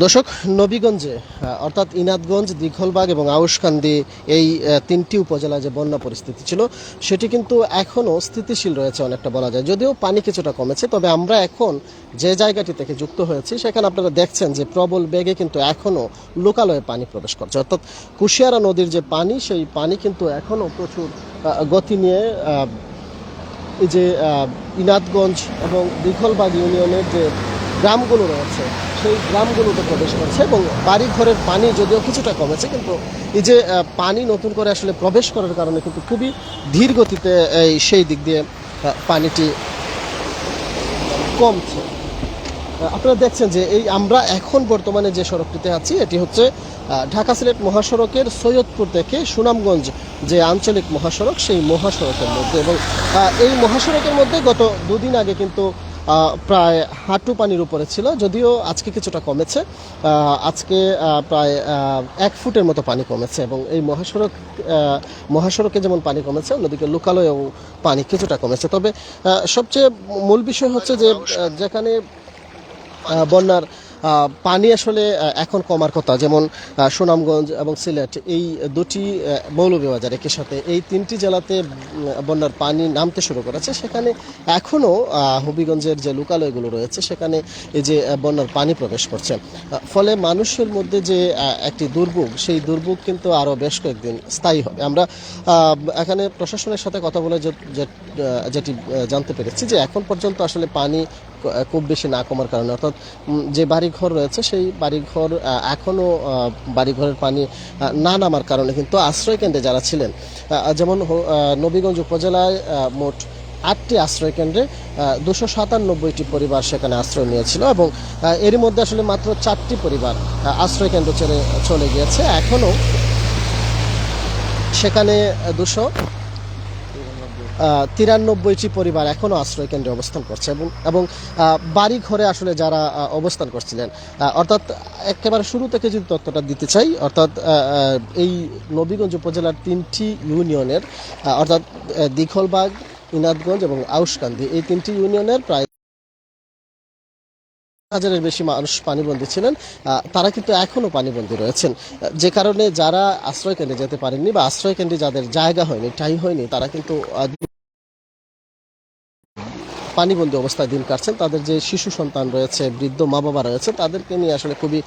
দর্শক, নবীগঞ্জে অর্থাৎ ইনাদগঞ্জ, দীঘলবাগ এবং আউশকান্দি এই তিনটি উপজেলায় যে বন্যা পরিস্থিতি ছিল, সেটি কিন্তু এখনও স্থিতিশীল রয়েছে অনেকটা বলা যায়। যদিও পানি কিছুটা কমেছে, তবে আমরা এখন যে জায়গাটি থেকে যুক্ত হয়েছি, সেখানে আপনারা দেখছেন যে প্রবল বেগে কিন্তু এখনও লোকালয়ে পানি প্রবেশ করছে। অর্থাৎ কুশিয়ারা নদীর যে পানি, সেই পানি কিন্তু এখনও প্রচুর গতি নিয়ে যে ইনাদগঞ্জ এবং দীঘলবাগ ইউনিয়নের যে গ্রামগুলো রয়েছে সেই গ্রামগুলোতে প্রবেশ করছে এবং বাড়ি ঘরের পানি যদিও কিছুটা কমেছে, কিন্তু এই যে পানি নতুন করে আসলে প্রবেশ করার কারণে কিন্তু খুবই ধীর গতিতে এই সেই দিক দিয়ে পানিটি কমছে। আপনারা দেখছেন যে এই আমরা এখন বর্তমানে যে সড়কটিতে আছি, এটি হচ্ছে ঢাকা সিলেট মহাসড়কের সৈয়দপুর থেকে সুনামগঞ্জ যে আঞ্চলিক মহাসড়ক, সেই মহাসড়কের মধ্যে। এবং এই মহাসড়কের মধ্যে গত দুদিন আগে কিন্তু প্রায় হাঁটু পানির উপরে ছিল, যদিও আজকে কিছুটা কমেছে। আজকে প্রায় এক ফুটের মতো পানি কমেছে এবং এই মহাসড়ক মহাসড়কে যেমন পানি কমেছে, অন্যদিকে লোকালয়েও পানি কিছুটা কমেছে। তবে সবচেয়ে মূল বিষয় হচ্ছে যে যেখানে বন্যার পানি আসলে এখন কমার কথা, যেমন সুনামগঞ্জ এবং সিলেট, এই দুটি মৌলভীবাজার একই সাথে এই তিনটি জেলাতে বন্যার পানি নামতে শুরু করেছে। সেখানে এখনও হবিগঞ্জের যে লোকালয়গুলো রয়েছে, সেখানে এই যে বন্যার পানি প্রবেশ করছে। ফলে মানুষের মধ্যে যে একটি দুর্ভোগ, সেই দুর্ভোগ কিন্তু আরও বেশ কয়েকদিন স্থায়ী হবে। আমরা এখানে প্রশাসনের সাথে কথা বলে যেটি জানতে পেরেছি যে, এখন পর্যন্ত আসলে পানি খুব বেশি না কমার কারণে। অর্থাৎ যে বাড়িঘর রয়েছে সেই বাড়িঘর এখনও বাড়িঘরের পানি না নামার কারণে কিন্তু আশ্রয় কেন্দ্রে যারা ছিলেন যেমন নবীগঞ্জ উপজেলায় মোট আটটি আশ্রয় কেন্দ্রে দুশো সাতানব্বইটি পরিবার সেখানে আশ্রয় নিয়েছিল এবং এরই মধ্যে আসলে মাত্র চারটি পরিবার আহ, আশ্রয় কেন্দ্র ছেড়ে চলে গিয়েছে। এখনও সেখানে দুশো তিরানব্বইটি পরিবার এখনও আশ্রয় কেন্দ্রে অবস্থান করছে এবং এবং বাড়ি ঘরে আসলে যারা অবস্থান করছিলেন অর্থাৎ একেবারে শুরু থেকে যদি তথ্যটা দিতে চাই, অর্থাৎ এই নবীগঞ্জ উপজেলার তিনটি ইউনিয়নের অর্থাৎ দীঘলবাগ, ইনাদগঞ্জ এবং আউসকান্দি এই তিনটি ইউনিয়নের প্রায় হাজারের বেশি মানুষ পানিবন্দী ছিলেন তারা কিন্তু এখনও পানিবন্দী রয়েছেন। যে কারণে যারা আশ্রয় কেন্দ্রে যেতে পারেননি বা আশ্রয় কেন্দ্রে যাদের জায়গা হয়নি ঠাই হয়নি, তারা কিন্তু পানিবন্দী অবস্থায় দিন কাটছেন। তাদের যে শিশু সন্তান রয়েছে, বৃদ্ধ মা বাবা রয়েছে, তাদেরকে নিয়ে আসলে খুবই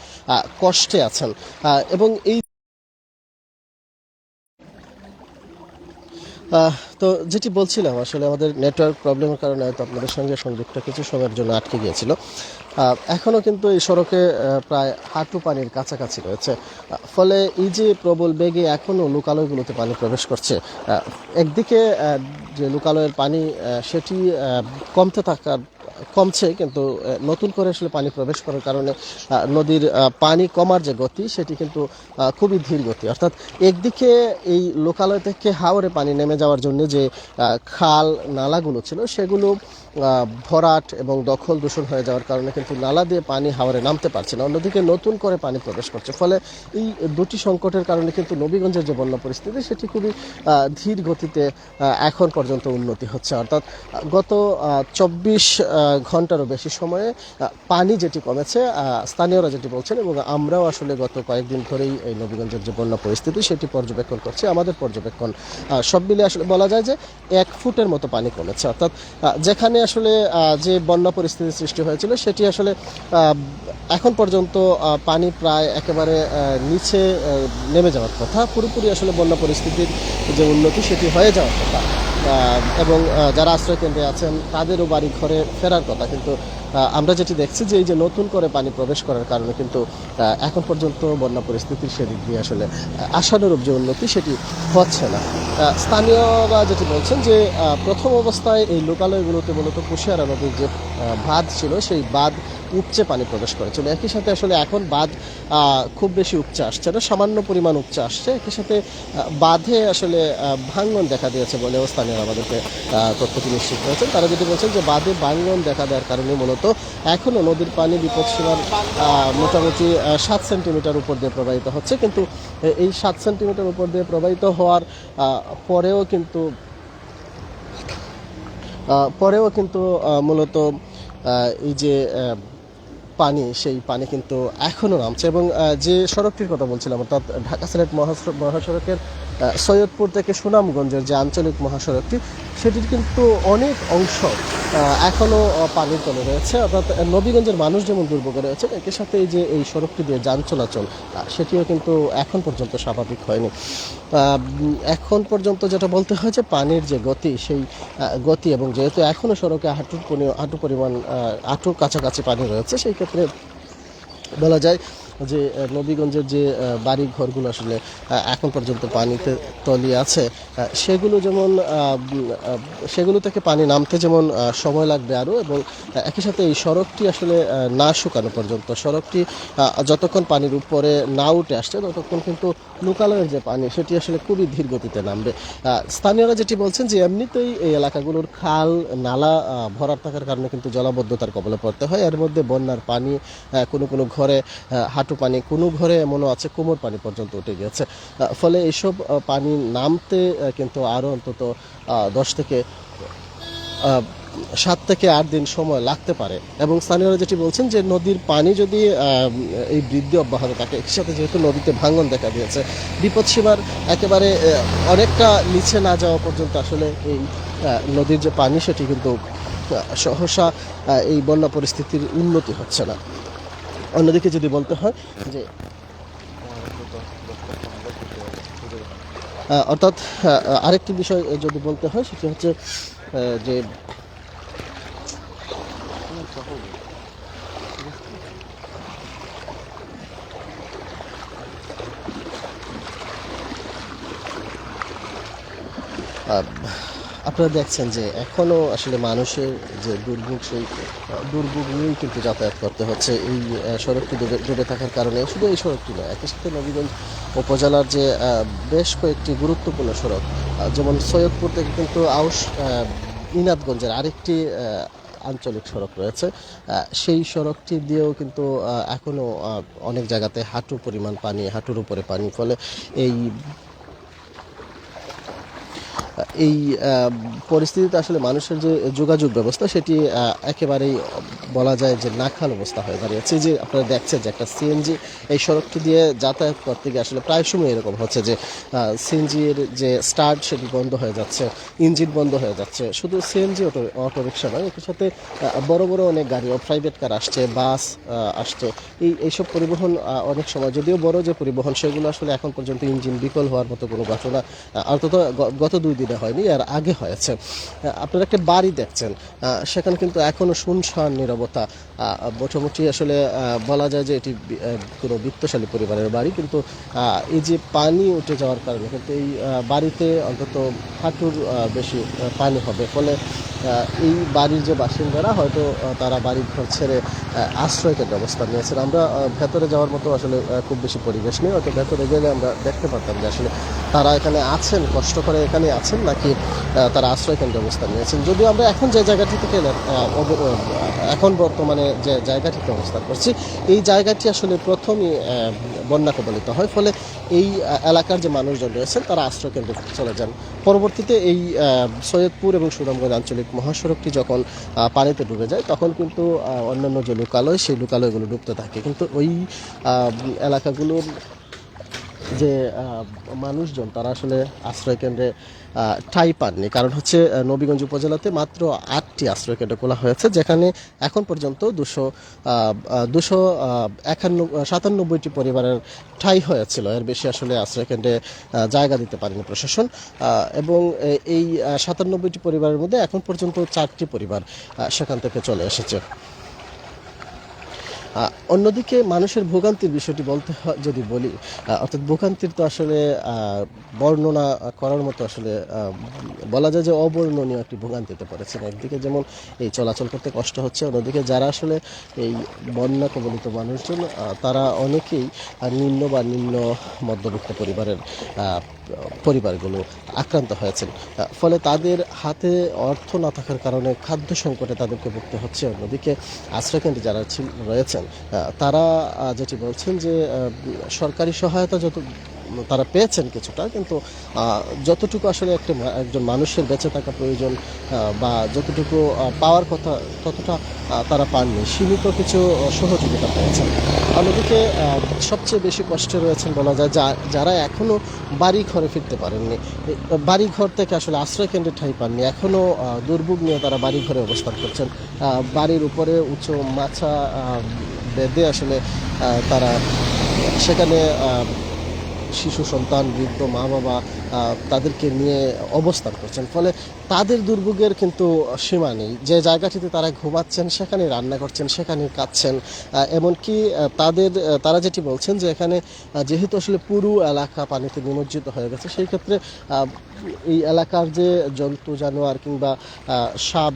কষ্টে আছেন। এবং এই তো যেটি বলছিলাম, আসলে আমাদের নেটওয়ার্ক প্রবলেমের কারণে হয়তো আপনাদের সঙ্গে সংযোগটা কিছু সময়ের জন্য আটকে গিয়েছিল। এখনও কিন্তু এই সড়কে প্রায় হাঁটু পানির কাছাকাছি রয়েছে। ফলে এই যে প্রবল বেগে এখনও লোকালয়গুলোতে পানি প্রবেশ করছে একদিকে যে লোকালয়ের পানি সেটি কমতে থাকার কমছে, কিন্তু নতুন করে আসলে পানি প্রবেশ করার কারণে নদীর পানি কমার যে গতি, সেটি কিন্তু খুবই ধীর গতি। অর্থাৎ একদিকে এই লোকালয় থেকে হাওরে পানি নেমে যাওয়ার জন্য যে খাল, নালাগুলো ছিল, সেগুলো ভরাট এবং দখল দূষণ হয়ে যাওয়ার কারণে কিন্তু নালা দিয়ে পানি হাওরে নামতে পারছে না। অন্যদিকে নতুন করে পানি প্রবেশ করছে। ফলে এই দুটি সংকটের কারণে কিন্তু নবীগঞ্জের যে বন্যা পরিস্থিতি, সেটি খুবই ধীর গতিতে এখন পর্যন্ত উন্নতি হচ্ছে। অর্থাৎ, গত চব্বিশ ঘন্টারও বেশি সময়ে পানি যেটি কমেছে স্থানীয়রা যেটি বলছেন এবং আমরাও আসলে গত কয়েকদিন ধরেই এই নবীগঞ্জের যে বন্যা পরিস্থিতি সেটি পর্যবেক্ষণ করছি। আমাদের পর্যবেক্ষণ সব মিলে আসলে বলা যায় যে এক ফুটের মতো পানি কমেছে। অর্থাৎ যেখানে আসলে যে বন্যা পরিস্থিতি সৃষ্টি হয়েছিল সেটি আসলে এখন পর্যন্ত পানি প্রায় একেবারে নিচে নেমে যাওয়ার কথা। পুরোপুরি আসলে বন্যা পরিস্থিতির যে উন্নতি সেটি হয়ে যাওয়ার কথা। এবং যারা আশ্রয়কেন্দ্রে আছেন তাদেরও বাড়ি ঘরে ফেরার কথা। কিন্তু আমরা যেটি দেখছি যে এই যে নতুন করে পানি প্রবেশ করার কারণে কিন্তু এখন পর্যন্ত বন্যা পরিস্থিতির সেদিক দিয়ে আসলে আশানুরূপ যে উন্নতি সেটি হচ্ছে না। স্থানীয়রা যেটি বলছেন যে প্রথম অবস্থায় এই লোকালয়গুলোতে মূলত কুশিয়ারা নদীর যে বাঁধ ছিল, সেই বাঁধ উপচে পানি প্রবেশ করেছিল একই সাথে আসলে এখন বাঁধ খুব বেশি উপচে আসছে না, সামান্য পরিমাণ উপচে আসছে। একই সাথে বাঁধে আসলে ভাঙ্গন দেখা দিয়েছে বলেও স্থানীয়রা আমাদেরকে তথ্যটি নিশ্চিত করেছেন। তারা যদি বলছেন যে বাঁধে ভাঙ্গন দেখা দেওয়ার কারণে মূলত এখনও নদীর পানি বিপদসীমার মোটামুটি সাত সেন্টিমিটার উপর দিয়ে প্রবাহিত হচ্ছে। কিন্তু এই সাত সেন্টিমিটার উপর দিয়ে প্রবাহিত হওয়ার পরেও কিন্তু পরেও কিন্তু মূলত এই যে পানি, সেই পানি কিন্তু এখনও নামছে। এবং যে সড়কটির কথা বলছিলাম, অর্থাৎ ঢাকা সিলেট মহাসড়ক মহাসড়কের সৈয়দপুর থেকে সুনামগঞ্জের যে আঞ্চলিক মহাসড়কটি, সেটির কিন্তু অনেক অংশ এখনও পানির তলে রয়েছে। অর্থাৎ নবীগঞ্জের মানুষ যেমন দুর্ভোগে রয়েছে একই সাথে এই যে এই সড়কটি দিয়ে যান চলাচল সেটিও কিন্তু এখন পর্যন্ত স্বাভাবিক হয়নি। এখন পর্যন্ত যেটা বলতে হয় যে পানির যে গতি, সেই গতি এবং যেহেতু এখনও সড়কে হাঁটুর হাঁটু পরিমাণ হাঁটুর কাছাকাছি পানি রয়েছে, সেই ক্ষেত্রে বলা যায় যে নবীগঞ্জের যে বাড়ি ঘরগুলো আসলে এখন পর্যন্ত পানিতে তলিয়ে আছে সেগুলো যেমন সেগুলো থেকে পানি নামতে যেমন সময় লাগবে আরও এবং একই সাথে এই সড়কটি আসলে না শুকানো পর্যন্ত সড়কটি যতক্ষণ পানির উপরে না উঠে আসছে ততক্ষণ কিন্তু লোকালয়ের যে পানি সেটি আসলে খুবই ধীর গতিতে নামবে। স্থানীয়রা যেটি বলছেন যে এমনিতেই এই এলাকাগুলোর খাল নালা ভরাট থাকার কারণে কিন্তু জলাবদ্ধতার কবলে পড়তে হয়। এর মধ্যে বন্যার পানি কোনো কোনো ঘরে আহ, হাঁটু পানি কোনো ঘরে এমনও আছে কোমর পানি পর্যন্ত উঠে আহ, ফলে এইসব পানি নামতে কিন্তু আরও অন্তত দশ থেকে সাত থেকে আট দিন সময় লাগতে পারে। এবং স্থানীয়রা যেটি বলছেন যে নদীর পানি যদি এই বৃদ্ধি অব্যাহত থাকে একই সাথে যেহেতু নদীতে ভাঙন দেখা দিয়েছে বিপদসীমার একেবারে অনেকটা নিচে না যাওয়া পর্যন্ত আসলে এই নদীর যে পানি সেটি কিন্তু সহসা এই বন্যা পরিস্থিতির উন্নতি হচ্ছে না। অন্যদিকে যদি বলতে হয় যে অর্থাৎ আরেকটি বিষয় যদি বলতে হয় সেটি হচ্ছে যে আহ, আপনারা দেখছেন যে এখনও আসলে মানুষের যে দুর্ভোগ, সেই দুর্ভোগ নিয়েই কিন্তু যাতায়াত করতে হচ্ছে এই সড়কটি ডুবে ডুবে থাকার কারণে। শুধু এই সড়কটি নয় একই সাথে নবীগঞ্জ উপজেলার যে বেশ কয়েকটি গুরুত্বপূর্ণ সড়ক যেমন সৈয়দপুর থেকে কিন্তু আউশ ইনাদগঞ্জের আরেকটি আঞ্চলিক সড়ক রয়েছে। সেই সড়কটি দিয়েও কিন্তু এখনও অনেক জায়গাতে হাঁটু পরিমাণ পানি, হাঁটুর উপরে পানি ফলে এই এই পরিস্থিতিতে আসলে মানুষের যে যোগাযোগ ব্যবস্থা সেটি একেবারেই বলা যায় যে নাখাল অবস্থা হয়ে দাঁড়িয়েছে। যে আপনারা দেখছেন যে একটা সিএনজি, এই সড়কটি দিয়ে যাতায়াত করতে গিয়ে আসলে প্রায় সময় এরকম হচ্ছে যে সিএনজির যে স্টার্ট সেটি বন্ধ হয়ে যাচ্ছে, ইঞ্জিন বন্ধ হয়ে যাচ্ছে। শুধু সিএনজি অটো অটো রিক্সা নয়, এর সাথে বড় বড় অনেক গাড়ি প্রাইভেট কার আসছে, বাস আসছে। এই, এইসব পরিবহন অনেক সময় যদিও বড় যে পরিবহন, সেগুলো আসলে এখন পর্যন্ত ইঞ্জিন বিকল হওয়ার মতো কোনো ঘটনা অন্তত গত দুই দিনে হয়নি আর আগে হয়েছে। আপনারা একটা বাড়ি দেখছেন সেখানে কিন্তু এখনও শুনশান নিরবতা। মোটামুটি আসলে বলা যায় যে এটি কোনো বিত্তশালী পরিবারের বাড়ি, কিন্তু এই যে পানি উঠে যাওয়ার কারণে কিন্তু এই বাড়িতে অন্তত হাঁটুর বেশি পানি হবে। ফলে এই বাড়ির যে বাসিন্দারা হয়তো তারা বাড়ির ঘর ছেড়ে আশ্রয় কেন্দ্রে অবস্থান নিয়েছেন। আমরা ভেতরে যাওয়ার মতো আসলে খুব বেশি পরিবেশ নেই। হয়তো ভেতরে গেলে আমরা দেখতে পারতাম যে আসলে তারা এখানে আছেন, কষ্ট করে এখানে আছেন নাকি তারা আশ্রয় কেন্দ্রে অবস্থান নিয়েছেন? যদিও আমরা এখন যে জায়গাটি থেকে এখন বর্তমানে যে জায়গাটিতে অবস্থান করছি, এই জায়গাটি আসলে প্রথমই বন্যা কবলিত হয়। ফলে এই এলাকার যে মানুষজন রয়েছেন, তারা আশ্রয় কেন্দ্রে চলে যান। পরবর্তীতে এই সৈয়দপুর এবং সুনামগঞ্জ আঞ্চলিক মহাসড়কটি যখন পানিতে ডুবে যায়, তখন কিন্তু অন্যান্য যে লোকালয়, সেই লোকালয়গুলো ডুবতে থাকে। কিন্তু ওই এলাকাগুলোর যে মানুষজন তারা আসলে আশ্রয় কেন্দ্রে আহ, পাননি। কারণ হচ্ছে নবীগঞ্জ উপজেলাতে মাত্র আটটি আশ্রয় কেন্দ্র খোলা হয়েছে যেখানে এখন পর্যন্ত দুশো দুশো একান্ন সাতানব্বইটি পরিবারের ঠাঁই হয়েছিল। এর বেশি আসলে আশ্রয় কেন্দ্রে জায়গা দিতে পারেনি প্রশাসন। এবং এই সাতানব্বইটি পরিবারের মধ্যে এখন পর্যন্ত চারটি পরিবার সেখান থেকে চলে এসেছে। অন্যদিকে মানুষের ভোগান্তির বিষয়টি বলতে হয়, যদি বলি অর্থাৎ ভোগান্তির তো আসলে বর্ণনা করার মতো আসলে বলা যায় যে অবর্ণনীয় একটি ভোগান্তিতে পড়েছেন একদিকে যেমন এই চলাচল করতে কষ্ট হচ্ছে, অন্যদিকে যারা আসলে এই বন্যা কবলিত মানুষজন তারা অনেকেই নিম্ন বা নিম্ন মধ্যবিত্ত পরিবারের পরিবারগুলো আক্রান্ত হয়েছেন। ফলে তাদের হাতে অর্থ না থাকার কারণে খাদ্য সংকটে তাদেরকে ভুগতে হচ্ছে। অন্যদিকে আশ্রয়কেন্দ্রে যারা রয়েছেন, তারা যেটি বলছেন যে সরকারি সহায়তা যত তারা পেয়েছেন কিছুটা, কিন্তু যতটুকু আসলে একটা একজন মানুষের বেঁচে থাকা প্রয়োজন বা যতটুকু পাওয়ার কথা, ততটা তারা পাননি। সীমিত কিছু সহযোগিতা পেয়েছেন। অন্যদিকে সবচেয়ে বেশি কষ্টে রয়েছেন বলা যায় যারা এখনও বাড়ি ঘরে ফিরতে পারেননি। বাড়ি ঘর থেকে আসলে আশ্রয় কেন্দ্রে ঠাঁই পাননি। এখনও দুর্ভোগ নিয়ে তারা বাড়ি ঘরে অবস্থান করছেন। বাড়ির উপরে উঁচু মাছা বেঁধে আসলে তারা সেখানে শিশু সন্তান বৃদ্ধ মা বাবা তাদেরকে নিয়ে অবস্থান করছেন। ফলে তাদের দুর্ভোগের কিন্তু সীমা নেই। যে জায়গাটিতে তারা ঘুমাচ্ছেন সেখানে রান্না করছেন সেখানে কাঁদছেন। এমনকি তাদের তারা যেটি বলছেন যে এখানে যেহেতু আসলে পুরো এলাকা পানিতে নিমজ্জিত হয়ে গেছে সেই ক্ষেত্রে এই এলাকার যে জন্তু জানোয়ার কিংবা সাপ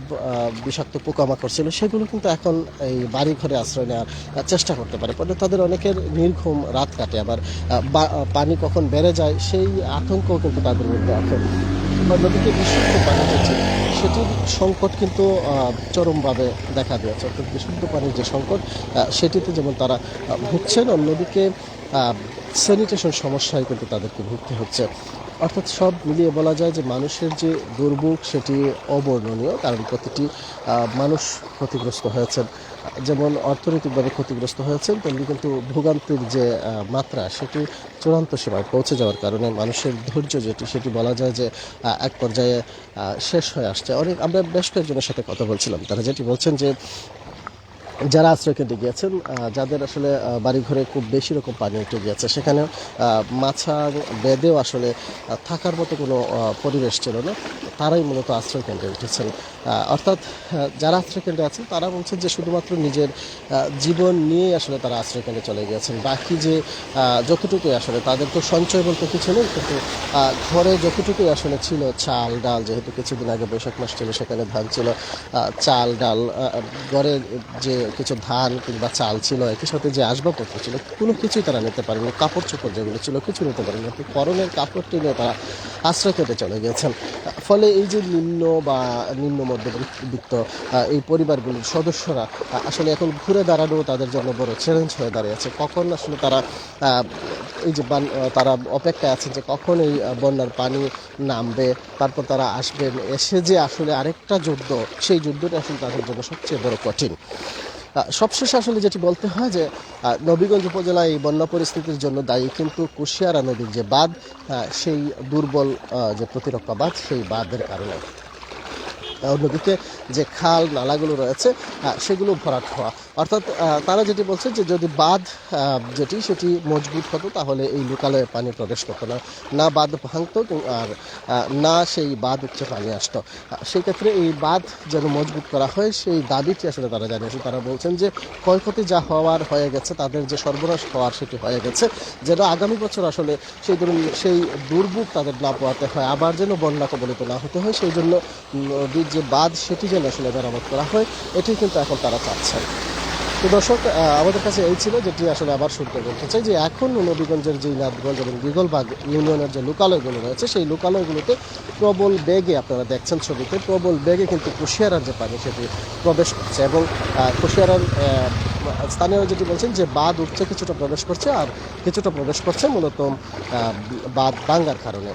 বিষাক্ত পোকামাকড় ছিল সেগুলো কিন্তু এখন এই বাড়ি ঘরে আশ্রয় নেওয়ার চেষ্টা করতে পারে। ফলে তাদের অনেকের নির্ঘুম রাত কাটে। আবার আহ, পানি কখন বেড়ে যায়, সেই আতঙ্ক কিন্তু তাদের মধ্যে আছে। বা নদীতে বিশুদ্ধ পানি হচ্ছে সেটির সংকট কিন্তু চরমভাবে দেখা দিয়েছে। অর্থাৎ বিশুদ্ধ পানির যে সংকট সেটিতে যেমন তারা ভুগছেন, অন্যদিকে স্যানিটেশন সমস্যায় কিন্তু তাদেরকে ভুগতে হচ্ছে। অর্থাৎ সব মিলিয়ে বলা যায় যে মানুষের যে দুর্ভোগ সেটি অবর্ণনীয়, কারণ প্রতিটি মানুষ ক্ষতিগ্রস্ত হয়েছেন। যেমন অর্থনৈতিকভাবে ক্ষতিগ্রস্ত হয়েছেন, তেমনি কিন্তু ভোগান্তির যে মাত্রা সেটি চূড়ান্ত সীমায় পৌঁছে যাওয়ার কারণে মানুষের ধৈর্য যেটি, সেটি বলা যায় যে এক পর্যায়ে শেষ হয়ে আসছে। অনেক, আমরা বেশ কয়েকজনের সাথে কথা বলছিলাম। তারা যেটি বলছেন যে যারা আশ্রয়কেন্দ্রে গিয়েছেন যাদের আসলে বাড়িঘরে খুব বেশি রকম পানি উঠে গিয়েছে সেখানে মাছা বেদেও আসলে থাকার মতো কোনো পরিবেশ ছিল না। তারাই মূলত আশ্রয়কেন্দ্রে উঠেছেন। অর্থাৎ যারা আশ্রয়কেন্দ্রে আছেন, তারা বলছেন যে শুধুমাত্র নিজের জীবন নিয়েই আসলে তারা আশ্রয়কেন্দ্রে চলে গিয়েছেন। বাকি যে যতটুকুই আসলে, তাদের তো সঞ্চয় বলতে কিছু নেই, কিন্তু ঘরে যতটুকুই আসলে ছিল, চাল, ডাল, যেহেতু কিছুদিন আগে বৈশাখ মাস ছিল, সেখানে ধান ছিল চাল, ডাল ঘরে যে কিছু ধান কিংবা চাল ছিল, একই সাথে যে আসবাবপত্র ছিল, কোনো কিছুই তারা নিতে পারেনি কাপড় চোপড় যেগুলো ছিল, কিছু নিতে পারেনি কিন্তু পরনের কাপড়টি নিয়ে তারা আশ্রয় কেটে চলে গেছেন ফলে এই যে নিম্ন বা নিম্ন মধ্যবিত্ত এই পরিবারগুলির সদস্যরা আসলে এখন ঘুরে দাঁড়ানো তাদের জন্য বড় চ্যালেঞ্জ হয়ে দাঁড়িয়েছে কখন আসলে তারা এই যে বান- তারা অপেক্ষায় আছেন যে কখন এই বন্যার পানি নামবে, তারপর তারা আসবেন, এসে যে আসলে আরেকটা যুদ্ধ, সেই যুদ্ধটা আসলে তাদের জন্য সবচেয়ে বড় কঠিন। সবশেষে আসলে যেটি বলতে হয় যে নবীগঞ্জ উপজেলায় এই বন্যা পরিস্থিতির জন্য দায়ী কিন্তু কুশিয়ারা নদীর যে বাঁধ সেই দুর্বল যে প্রতিরক্ষা বাঁধ, সেই বাঁধের কারণে। অন্যদিকে যে খাল, নালাগুলো রয়েছে সেগুলো ভরাট হওয়া। অর্থাৎ তারা যেটি বলছে যে যদি বাঁধ যেটি, সেটি মজবুত হতো, তাহলে এই লোকালয়ে পানি প্রবেশ করতো না। না বাঁধ ভাঙতো আর না সেই বাঁধ উচ্চে পানি আসতো। সেই ক্ষেত্রে এই বাঁধ যেন মজবুত করা হয়, সেই দাবিটি আসলে তারা জানিয়েছে। তারা বলছেন যে ক্ষয়ক্ষতি যা হওয়ার হয়ে গেছে, তাদের যে সর্বনাশ হওয়ার সেটি হয়ে গেছে, যেন আগামী বছর আসলে সেই ধরুন, সেই দুর্ভোগ তাদের না পোয়াতে হয়, আবার যেন বন্যা কবলিত না হতে হয়, সেই জন্য যে বাঁধ সেটি যেন আসলে মেরামত করা হয় এটি কিন্তু এখন তারা চাচ্ছেন তো দর্শক আমাদের কাছে এই ছিল যেটি আসলে আবার শুনতে বলতে চাই যে এখন নবীগঞ্জের যে নাথগঞ্জ এবং বিগলবাগ ইউনিয়নের যে লোকালয়গুলো রয়েছে সেই লোকালয়গুলোতে প্রবল বেগে আপনারা দেখছেন ছবিতে প্রবল বেগে কিন্তু কুশিয়ারার যে পানি সেটি প্রবেশ করছে এবং কুশিয়ারার আহ, স্থানীয় যেটি বলছেন যে বাঁধ উঠছে কিছুটা প্রবেশ করছে আর কিছুটা প্রবেশ করছে মূলত বাঁধ ভাঙ্গার কারণে।